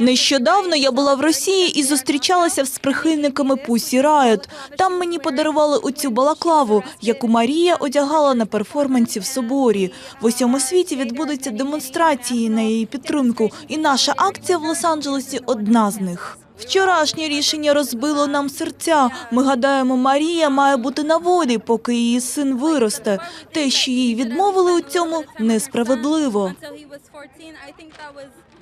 Нещодавно я була в Росії і зустрічалася з прихильниками Пусі Райот. Там мені подарували оцю балаклаву, яку Марія одягала на перформансі в соборі. В усьому світі відбудуться демонстрації на її підтримку, і наша акція в Лос-Анджелесі одна з них. Вчорашнє рішення розбило нам серця. Ми гадаємо, Марія має бути на волі, поки її син виросте. Те, що їй відмовили у цьому, несправедливо.